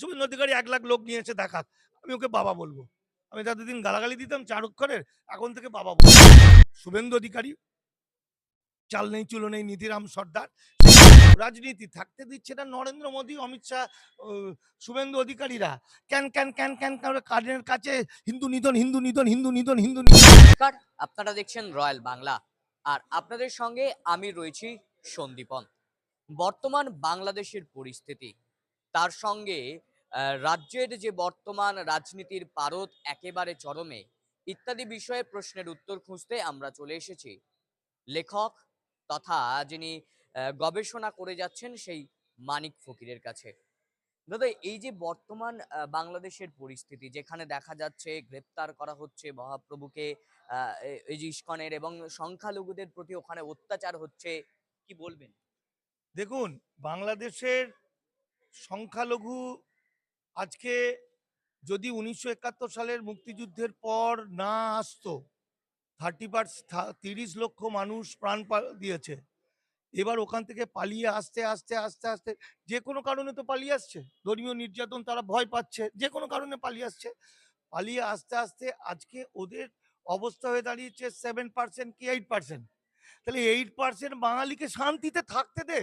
শুভেন্দু অধিকারী এক লাখ লোক নিয়ে এসে দেখাক। আমি ওকে বাবা বলব। আমি ততদিন গালাগালি দিতাম চার অক্ষরের, এখন থেকে বাবা বলব। শুভেন্দু অধিকারী চাল নেই, চুলো নেই নীতিরাম সর্দার। রাজনীতি থাকতে দিচ্ছে না নরেন্দ্র মোদী, অমিত শাহ শুভেন্দু অধিকারীরা। ক্যান ক্যান ক্যান ক্যান করে কার্ডের কাছে হিন্দু নিধন হিন্দু নিধন হিন্দু নিধন হিন্দু নিধন। আপনারা দেখছেন রয়্যাল বাংলা। আর আপনাদের সঙ্গে আমি রয়েছি সন্দীপন। বর্তমান বাংলাদেশের পরিস্থিতি, তার সঙ্গে রাজ্যের যে বর্তমান রাজনীতির পারদ একেবারে চরমে, ইত্যাদি বিষয়ে প্রশ্নের উত্তর খুঁজতে আমরা চলে এসেছি। লেখক তথা যিনি গবেষণা করে যাচ্ছেন সেই মানিক ফকিরের কাছে। দাদা, এই যে বর্তমান বাংলাদেশের পরিস্থিতি, যেখানে দেখা যাচ্ছে গ্রেপ্তার করা হচ্ছে মহাপ্রভুকে এই যে ইস্কনের এবং সংখ্যালঘুদের প্রতি ওখানে অত্যাচার হচ্ছে, কি বলবেন? দেখুন, বাংলাদেশের সংখ্যালঘু আজকে যদি উনিশশো একাত্তর সালের মুক্তিযুদ্ধের পর না আসতো থার্টি তিরিশ লক্ষ মানুষ প্রাণ দিয়েছে। এবার ওখান থেকে পালিয়ে আসতে আসতে আসতে আসতে যে কোনো কারণে তো পালিয়ে আসছে। ধর্মীয় নির্যাতন তারা ভয় পাচ্ছে, যে কোনো কারণে পালিয়ে আসছে। পালিয়ে আসতে আসতে আজকে ওদের অবস্থা হয়ে দাঁড়িয়েছে সেভেন পার্সেন্ট কি এইট পার্সেন্ট তাহলে এইট পার্সেন্ট বাঙালিকে শান্তিতে থাকতে দে।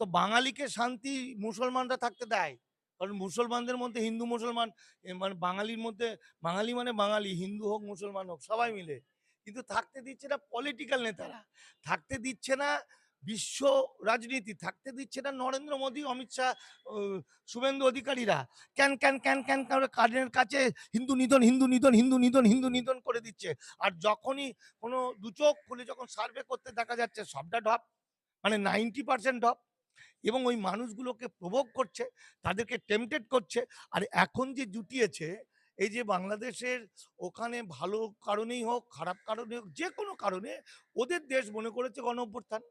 তো বাঙালিকে শান্তি মুসলমানরা থাকতে দেয়। কারণ মুসলমানদের মধ্যে হিন্দু, মুসলমান মানে বাঙালির মধ্যে, বাঙালি মানে বাঙালি, হিন্দু হোক, মুসলমান হোক, সবাই মিলে। কিন্তু থাকতে দিচ্ছে না পলিটিক্যাল নেতারা। থাকতে দিচ্ছে না বিশ্ব রাজনীতি, থাকতে দিচ্ছে না নরেন্দ্র মোদী, অমিত শাহ শুভেন্দু অধিকারীরা। ক্যান ক্যান ক্যান ক্যান করে কার্ডের কাছে হিন্দু নিধন হিন্দু নিধন হিন্দু নিধন হিন্দু নিধন করে দিচ্ছে। আর যখনই কোনো দু চোখ খুলে যখন সার্ভে করতে দেখা যাচ্ছে, সবটা ঢপ। মানে নাইনটি পার্সেন্ট ঢপ। এবং ওই মানুষগুলোকে প্রভোগ করছে, তাদেরকে টেম্পটেড করছে। আর এখন যে জুটিয়েছে, এই যে বাংলাদেশের ওখানে ভালো কারণেই হোক, খারাপ কারণে হোক, যে কোনো কারণে ওদের দেশ মনে করেছে গণ অভ্যুত্থান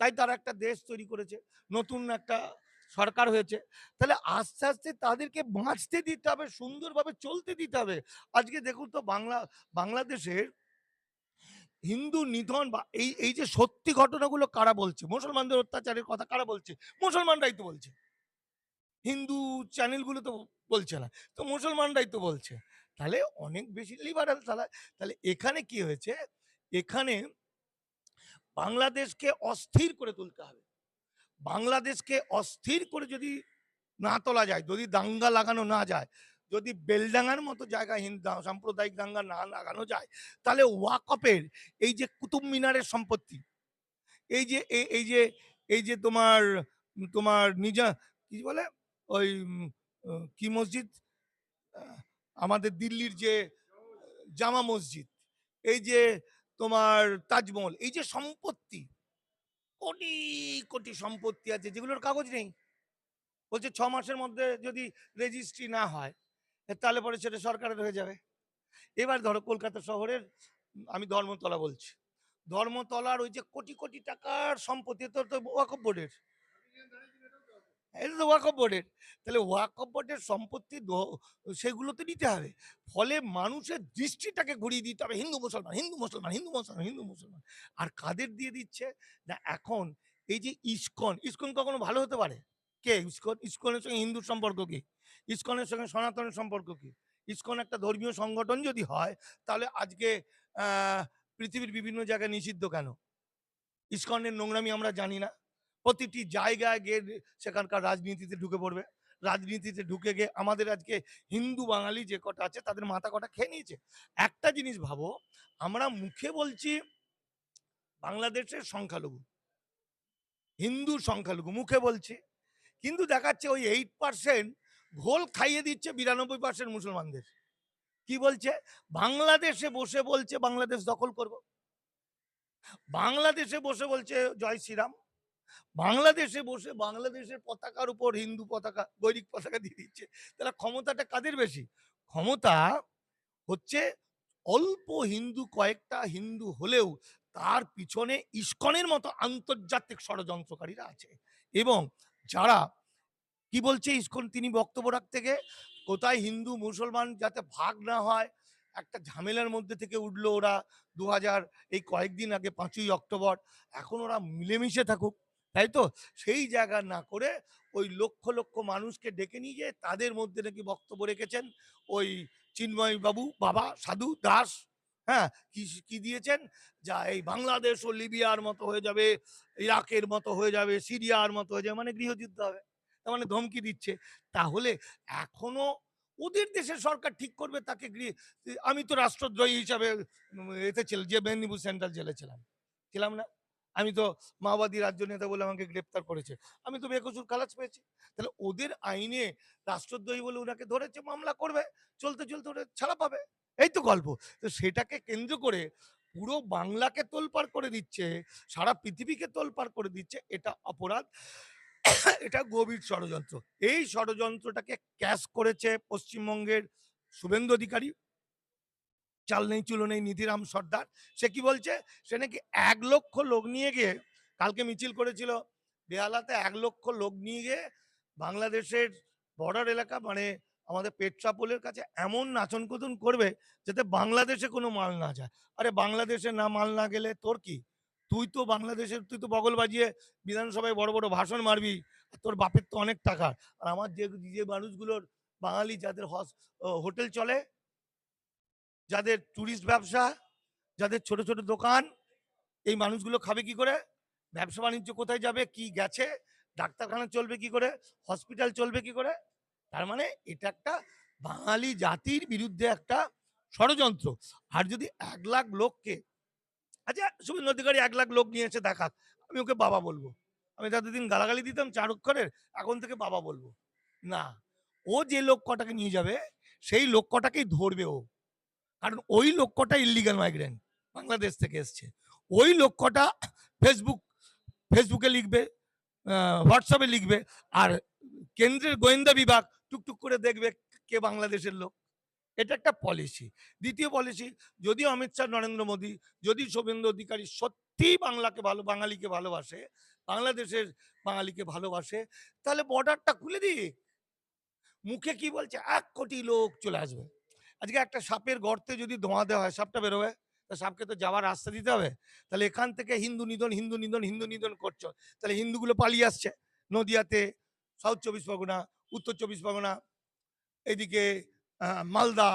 তাই তারা একটা দেশ তৈরি করেছে, নতুন একটা সরকার হয়েছে। তাহলে আস্তে আস্তে তাদেরকে বাঁচতে দিতে হবে, সুন্দরভাবে চলতে দিতে হবে। আজকে দেখুন তো বাংলা, বাংলাদেশের হিন্দু নিধন বা এই এই যে সত্যি ঘটনাগুলো কারা বলছে? মুসলমানদের অত্যাচারের কথা কারা বলছে? মুসলমানরাই তো বলছে। হিন্দু চ্যানেলগুলো তো বলছে না। তো মুসলমানরাই তো বলছে। তাহলে অনেক বেশি লিবারাল তাহলে তাহলে এখানে কি হয়েছে? এখানে বাংলাদেশকে অস্থির করে তুলতে হবে। বাংলাদেশকে অস্থির করে যদি না তোলা যায়, যদি দাঙ্গা লাগানো না যায় যদি বেলডাঙ্গার মতো জায়গা হিন্দু সাম্প্রদায়িক দাঙ্গা না লাগানো যায়, তাহলে ওয়াকপের এই যে কুতুব মিনারের সম্পত্তি, এই যে এই যে এই যে তোমার তোমার নিজা, কি বলে? ওই কি মসজিদ? আমাদের দিল্লির যে, জামা মসজিদ, এই যে তোমার তাজমহল, এই যে সম্পত্তি কোটি কোটি সম্পত্তি আছে, যেগুলোর কাগজ নেই। বলছে ছ মাসের মধ্যে যদি রেজিস্ট্রি না হয় তাহলে পরে সেটা সরকারের হয়ে যাবে। এবার ধরো কলকাতা শহরের, আমি ধর্মতলা বলছি। ধর্মতলার ওই যে কোটি কোটি টাকার সম্পত্তি তো তো ওয়াকফ বোর্ডের। এটা তো ওয়াকফ বোর্ডের। তাহলে ওয়াকফ বোর্ডের সম্পত্তি সেগুলো তো নিতে হবে। ফলে মানুষের দৃষ্টিটাকে ঘুরিয়ে দিতে হবে। হিন্দু মুসলমান হিন্দু মুসলমান হিন্দু মুসলমান হিন্দু মুসলমান। আর কাদের দিয়ে দিচ্ছে? না, এখন এই যে ইস্কন ইস্কন কখনো ভালো হতে পারে? কে ইস্কন? ইস্কনের সঙ্গে হিন্দুর সম্পর্ক কি? ইস্কনের সঙ্গে সনাতনের সম্পর্ক কি? ইস্কন একটা ধর্মীয় সংগঠন যদি হয়, তাহলে আজকে পৃথিবীর বিভিন্ন জায়গায় নিষিদ্ধ কেন? ইস্কনের নোংরামি আমরা জানি না। প্রতিটি জায়গায় গিয়ে সেখানকার রাজনীতিতে ঢুকে পড়বে। রাজনীতিতে ঢুকে গিয়ে আমাদের আজকে হিন্দু বাঙালি যে কটা আছে, তাদের মাথা কটা খেয়ে নিয়েছে। একটা জিনিস ভাবো, আমরা মুখে বলছি বাংলাদেশের সংখ্যালঘু। হিন্দু সংখ্যালঘু মুখে বলছি। কিন্তু দেখাচ্ছে ওই এইট পার্সেন্ট ঘোল খাইয়ে দিচ্ছে বিরানব্বই পার্সেন্ট মুসলমানদের। কি বলছে? বাংলাদেশে বসে বলছে বাংলাদেশ দখল করব। বাংলাদেশে বসে বলছে জয় শ্রীরাম। বাংলাদেশে বসে বাংলাদেশের পতাকার উপর হিন্দু পতাকা গৈরিক পতাকা দিয়ে দিচ্ছে। তাহলে ক্ষমতাটা কাদের বেশি? ক্ষমতা হচ্ছে অল্প হিন্দু কয়েকটা হিন্দু হলেও তার পিছনে ইস্কনের মতো আন্তর্জাতিক ষড়যন্ত্রকারীরা আছে। এবং যারা কি বলছে? ইস্কন তিনি বক্তব্য রাখতে গিয়ে কোথায় হিন্দু, মুসলমান যাতে ভাগ না হয়, একটা ঝামেলার মধ্যে থেকে উঠল ওরা দু হাজার এই কয়েকদিন আগে পাঁচই অক্টোবর। এখন ওরা মিলেমিশে থাকুক, তাই তো? সেই জায়গা না করে ওই লক্ষ লক্ষ মানুষকে ডেকে নিয়ে তাদের মধ্যে নাকি বক্তব্য রেখেছেন ওই চিন্ময় বাবু বাবা, সাধু, দাস হ্যাঁ? কি কি দিয়েছেন? যা এই বাংলাদেশ ও লিবিয়ার মতো হয়ে যাবে, ইরাকের মতো হয়ে যাবে, সিরিয়ার মতো হয়ে যাবে মানে গৃহযুদ্ধ হবে। তার মানে ধমকি দিচ্ছে। তাহলে এখনও ওদের দেশের সরকার ঠিক করবে তাকে আমি তো রাষ্ট্রদ্রোহী হিসাবে এতে ছিল যে মেদিনীপুর সেন্ট্রাল জেলে ছিলাম। ছিলাম না। আমি তো মাওবাদী রাজ্য নেতা বলে আমাকে গ্রেপ্তার করেছে। আমি তো বেকসুর খালাস পেয়েছি। তাহলে ওদের আইনে রাষ্ট্রদ্রোহী বলে ওনাকে ধরেছে, মামলা করবে, চলতে চলতে ওরা ছাড়া পাবে। এই তো গল্প। তো সেটাকে কেন্দ্র করে পুরো বাংলাকে তোলপাড় করে দিচ্ছে, সারা পৃথিবীকে তোলপাড় করে দিচ্ছে, এটা অপরাধ। এটা গভীর ষড়যন্ত্র। এই ষড়যন্ত্রটাকে ক্যাশ করেছে পশ্চিমবঙ্গের শুভেন্দু অধিকারী। চাল নেই, চুলো নেই, নিধিরাম সর্দার। সে কি বলছে? সে নাকি এক লক্ষ লোক নিয়ে গিয়ে কালকে মিছিল করেছিল। বেহালাতে এক লক্ষ লোক নিয়ে গিয়ে বাংলাদেশের বর্ডার এলাকা মানে আমাদের পেট্রাপোলের কাছে এমন নাচন কুদন করবে, যাতে বাংলাদেশে কোনো মাল না যায়। আরে বাংলাদেশে না মাল না গেলে তোর কি? তুই তো বাংলাদেশের, তুই তো বগল বাজিয়ে বিধানসভায় বড় বড় ভাষণ মারবি তোর বাপের তো অনেক টাকা। আর আমার যে যে মানুষগুলোর বাঙালি যাদের হস হোটেল চলে, যাদের ট্যুরিস্ট ব্যবসা, যাদের ছোট ছোট দোকান, এই মানুষগুলো খাবে কি করে? ব্যবসা বাণিজ্য কোথায় যাবে, কি গেছে, ডাক্তারখানা চলবে কি করে হসপিটাল চলবে কি করে? তার মানে এটা একটা বাঙালি জাতির বিরুদ্ধে একটা ষড়যন্ত্র। আর যদি এক লাখ লোককে আচ্ছা শুভেন্দু অধিকারী এক লাখ লোক নিয়ে এসে আমি ওকে বাবা বলব। আমি দিন গালাগালি দিতাম চার অক্ষরের এখন থেকে বাবা বলব। না, ও যে লোক কটাকে নিয়ে যাবে, সেই লোক কটাকেই ধরবে ও। কারণ ওই লক্ষ্যটা ইলিগাল মাইগ্রেন্ট বাংলাদেশ থেকে এসছে। ওই লক্ষ্যটা ফেসবুক ফেসবুকে লিখবে হোয়াটসঅ্যাপে লিখবে, আর কেন্দ্রের গোয়েন্দা বিভাগ টুকটুক করে দেখবে কে বাংলাদেশের লোক। এটা একটা পলিসি দ্বিতীয় পলিসি যদি অমিত শাহ, নরেন্দ্র মোদী, যদি শুভেন্দু অধিকারী সত্যিই বাংলাকে ভালো, বাঙালিকে ভালোবাসে, বাংলাদেশের বাঙালিকে ভালোবাসে, তাহলে বর্ডারটা খুলে দিক মুখে কি বলছে? এক কোটি লোক চলে আসবে। আজকে একটা সাপের গর্তে যদি ধোঁয়া দেওয়া হয়, সাপটা বেরোবে? তা সাপকে তো যাওয়ার রাস্তা দিতে হবে। তাহলে এখান থেকে হিন্দু নিধন হিন্দু নিধন হিন্দু নিধন করছ। তাহলে হিন্দুগুলো পালিয়ে আসছে। নদিয়াতে সাউথ চব্বিশ পরগনা, উত্তর চব্বিশ পরগনা, এদিকে মালদা,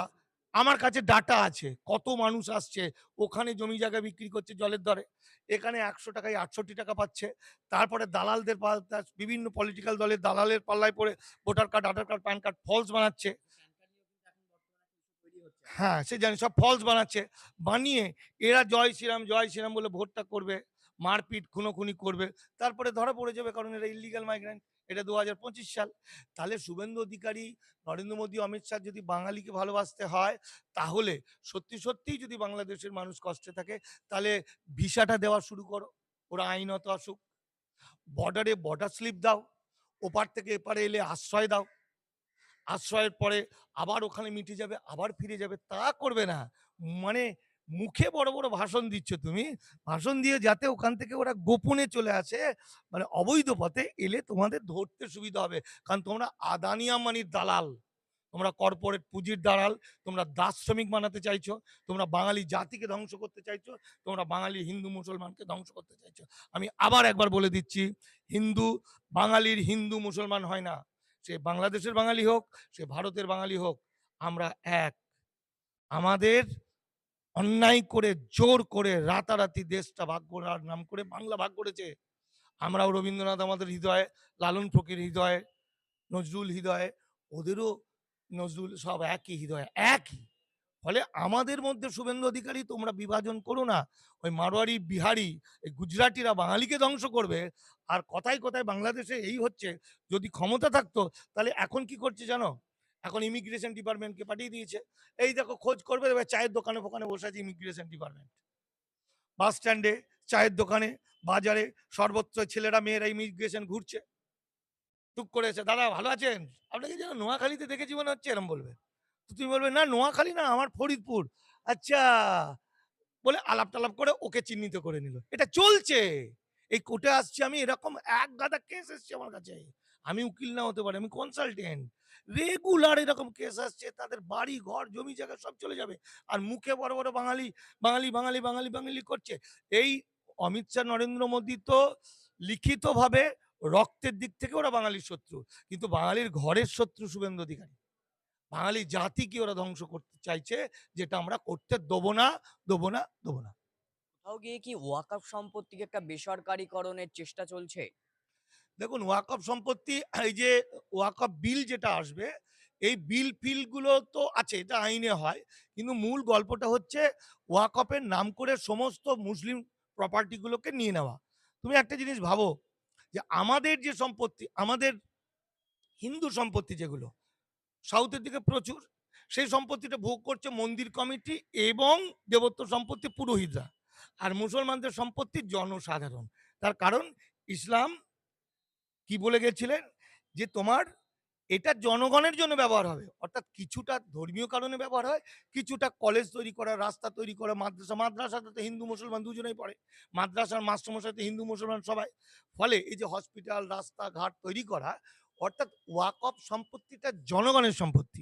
আমার কাছে ডাটা আছে। কত মানুষ আসছে, ওখানে জমি জায়গা বিক্রি করছে জলের দরে। এখানে একশো টাকায় আটষট্টি টাকা পাচ্ছে। তারপরে দালালদের বিভিন্ন পলিটিক্যাল দলের দালালের পাল্লায় পড়ে voter card Aadhaar card PAN card false বানাচ্ছে। হ্যাঁ সে জানি, সব ফলস বানাচ্ছে। বানিয়ে এরা জয় শ্রীরাম জয় শ্রীরাম বলে ভোটটা করবে, মারপিট খুনোখুনি করবে। তারপরে ধরা পড়ে যাবে কারণ এটা ইলিগাল মাইগ্রেন্ট এটা দু হাজার পঁচিশ সাল। তাহলে শুভেন্দু অধিকারী, নরেন্দ্র মোদী, অমিত শাহ যদি বাঙালিকে ভালোবাসতে হয়, তাহলে সত্যি সত্যিই যদি বাংলাদেশের মানুষ কষ্টে থাকে, তাহলে ভিসাটা দেওয়া শুরু করো। ওরা আইনত আসুক। বর্ডারে বর্ডার স্লিপ দাও। ওপার থেকে এপারে এলে আশ্রয় দাও। আশ্রয়ের পরে আবার ওখানে মিটে যাবে, আবার ফিরে যাবে। তা করবে না। মানে মুখে বড় বড় ভাষণ দিচ্ছ তুমি। ভাষণ দিয়ে যাতে ওখান থেকে ওরা গোপনে চলে আসে মানে অবৈধ পথে এলে তোমাদের ধরতে সুবিধা হবে। কারণ তোমরা আদানি আম্বানির দালাল, তোমরা কর্পোরেট পুঁজির দালাল, তোমরা দাস শ্রমিক বানাতে চাইছো, তোমরা বাঙালি জাতিকে ধ্বংস করতে চাইছো, তোমরা বাঙালি হিন্দু মুসলমানকে ধ্বংস করতে চাইছো। আমি আবার একবার বলে দিচ্ছি, হিন্দু, বাঙালির হিন্দু মুসলমান হয় না। সে বাংলাদেশের বাঙালি হোক, সে ভারতের বাঙালি হোক, আমরা এক। আমাদের অন্যায় করে, জোর করে রাতারাতি দেশটা ভাগ করার নাম করে বাংলা ভাগ করেছে। আমরাও রবীন্দ্রনাথ আমাদের হৃদয়ে, লালন ফকির হৃদয়ে, নজরুল হৃদয়ে, ওদেরও নজরুল সব একই হৃদয়ে, একই। ফলে আমাদের মধ্যে শুভেন্দু অধিকারী তোমরা বিভাজন করো না। ওই মারোয়ারি, বিহারি, এই গুজরাটিরা বাঙালিকে ধ্বংস করবে। আর কথায় কথায় বাংলাদেশে এই হচ্ছে, যদি ক্ষমতা থাকতো, তাহলে এখন কি করছে জানো? এখন ইমিগ্রেশন ডিপার্টমেন্টকে পাঠিয়ে দিয়েছে। এই দেখো খোঁজ করবে, এবার চায়ের দোকানে ফোকানে বসে আছে ইমিগ্রেশন ডিপার্টমেন্ট বাস স্ট্যান্ডে চায়ের দোকানে, বাজারে সর্বত্র ছেলেরা, মেয়েরা ইমিগ্রেশন ঘুরছে। টুক করে এসে দাদা, ভালো আছেন? আপনাকে যেন নোয়াখালীতে দেখেছি মনে হচ্ছে, এরম বলবে। তুমি বলবে, না, নোয়াখালী না, আমার ফরিদপুর। আচ্ছা বলে আলাপ টালাপ করে ওকে চিহ্নিত করে নিল। এটা চলছে। এই কোর্টে আসছি আমি, এরকম এক গাদা কেস এসছে আমার কাছে। আমি উকিল না হতে পারি, আমি কনসালটেন্ট রেগুলার এরকম কেস আসছে, তাদের বাড়ি, ঘর, জমি, জায়গা সব চলে যাবে। আর মুখে বড় বড় বাঙালি বাঙালি বাঙালি বাঙালি বাঙালি করছে। এই অমিত শাহ, নরেন্দ্র মোদী তো লিখিতভাবে রক্তের দিক থেকে ওরা বাঙালির শত্রু। কিন্তু বাঙালির ঘরের শত্রু শুভেন্দু অধিকারী। বাঙালি জাতিকে ওরা ধ্বংস করতে চাইছে, যেটা আমরা করতে দেবো না দেবো না দেবো না। কোথাও গিয়ে কি ওয়াকফ সম্পত্তিকে একটা বেসরকারীকরণের চেষ্টা চলছে? দেখুন ওয়াকফ সম্পত্তি, এই যে ওয়াকফ বিল যেটা আসবে, এই বিল ফিলগুলো তো আছে, এটা আইনে হয়, কিন্তু মূল গল্পটা হচ্ছে ওয়াকফের নাম করে সমস্ত মুসলিম প্রপার্টিগুলোকে নিয়ে নেওয়া। তুমি একটা জিনিস ভাবো যে আমাদের যে সম্পত্তি, আমাদের হিন্দু সম্পত্তি যেগুলো, সাউথের দিকে প্রচুর, সেই সম্পত্তিটা ভোগ করছে মন্দির কমিটি এবং দেবত্ব সম্পত্তি পুরোহিতরা। আর মুসলমানদের সম্পত্তি জনসাধারণ। তার কারণ ইসলাম কি বলে গেছিলেন? যে তোমার এটা জনগণের জন্য ব্যবহার হবে। অর্থাৎ কিছুটা ধর্মীয় কারণে ব্যবহার হয়, কিছুটা কলেজ তৈরি করা, রাস্তা তৈরি করা, মাদ্রাসা মাদ্রাসাতে তো হিন্দু, মুসলমান দুজনেই পড়ে। মাদ্রাসার মাস্টারমশাইতে হিন্দু, মুসলমান সবাই। ফলে এই যে হসপিটাল রাস্তাঘাট তৈরি করা, অর্থাৎ ওয়াকফ সম্পত্তিটা জনগণের সম্পত্তি।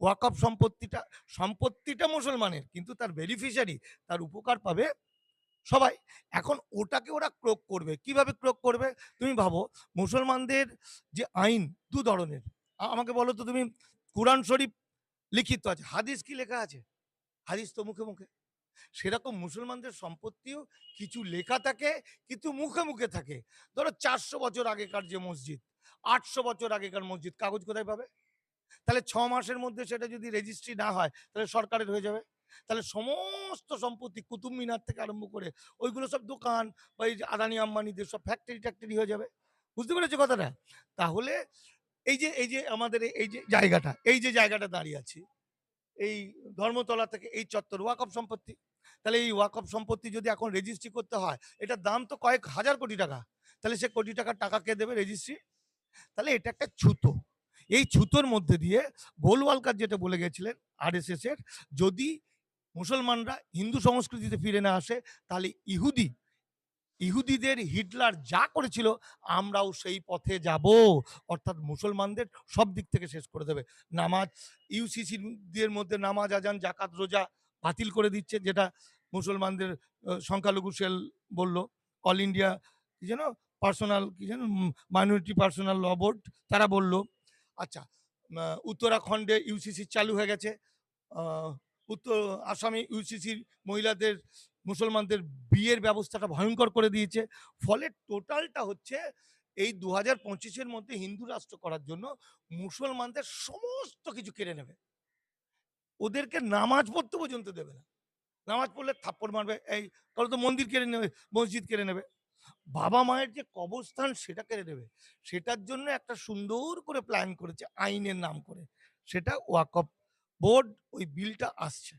ওয়াকফ সম্পত্তিটা সম্পত্তিটা মুসলমানের, কিন্তু তার বেনিফিশিয়ারি তার উপকার পাবে সবাই। এখন ওটাকে ওরা ক্রোক করবে। কীভাবে ক্রোক করবে? তুমি ভাবো, মুসলমানদের যে আইন দু ধরনের। আমাকে বলো তো তুমি, কোরআন শরীফ লিখিত আছে, হাদিস কি লেখা আছে? হাদিস তো মুখে মুখে। সেরকম মুসলমানদের সম্পত্তিও কিছু লেখা থাকে, কিছু মুখে মুখে থাকে। ধরো চারশো বছর আগেকার যে মসজিদ, আটশো বছর আগেকার মসজিদ, কাগজ কোথায় পাবে? তাহলে ছ মাসের মধ্যে সেটা যদি রেজিস্ট্রি না হয়, তাহলে সরকারের হয়ে যাবে। তাহলে সমস্ত সম্পত্তি কুতুব মিনার থেকে আরম্ভ করে ওইগুলো সব দোকান বা এই যে আদানি আম্বানিদের সব ফ্যাক্টরি ট্যাক্টরি হয়ে যাবে। বুঝতে পেরেছ কথাটা? তাহলে এই যে এই যে আমাদের এই- যে জায়গাটা, এই যে জায়গাটা দাঁড়িয়ে আছি, এই ধর্মতলা থেকে এই চত্বর ওয়াকফ সম্পত্তি, তাহলে এই ওয়াকফ সম্পত্তি যদি এখন রেজিস্ট্রি করতে হয়, এটার দাম তো কয়েক হাজার কোটি টাকা, তাহলে সে কোটি টাকার টাকা কে দেবে রেজিস্ট্রি তাহলে এটা একটা ছুতো। এই ছুতোর মধ্যে দিয়ে গোলওয়ালকার যেটা বলে গেছিলেন আরএসএস এর, যদি মুসলমানরা হিন্দু সংস্কৃতিতে ফিরে না আসে, তাহলে ইহুদি, ইহুদিদের হিটলার যা করেছিল, আমরাও সেই পথে যাব। অর্থাৎ মুসলমানদের সব দিক থেকে শেষ করে দেবে। নামাজ ইউসিসিদের মধ্যে নামাজ, আজান, জাকাত, রোজা বাতিল করে দিচ্ছে, যেটা মুসলমানদের সংখ্যালঘু সেল বলল। অল ইন্ডিয়া, কি যেন, পার্সোনাল, কি যেন মাইনরিটি পার্সোনাল ল বোর্ড, তারা বলল আচ্ছা উত্তরাখণ্ডে ইউসিসি চালু হয়ে গেছে উত্তর আসামে ইউসিসির মহিলাদের, মুসলমানদের বিয়ের ব্যবস্থাটা ভয়ঙ্কর করে দিয়েছে। ফলে টোটালটা হচ্ছে এই দু হাজার পঁচিশের মধ্যে হিন্দু রাষ্ট্র করার জন্য মুসলমানদের সমস্ত কিছু কেড়ে নেবে। ওদেরকে নামাজ পড়তে পর্যন্ত দেবে না। নামাজ পড়লে থাপ্পড় মারবে, এই কারণ তো মন্দির কেড়ে নেবে, মসজিদ কেড়ে নেবে। বাবা মায়ের যে কবরস্থান সেটা কেড়ে নেবে। সেটার জন্য একটা সুন্দর করে প্ল্যান করেছে আইনের নাম করে। সেটা ওয়াকফ বোর্ড ওই বিলটা আসছে।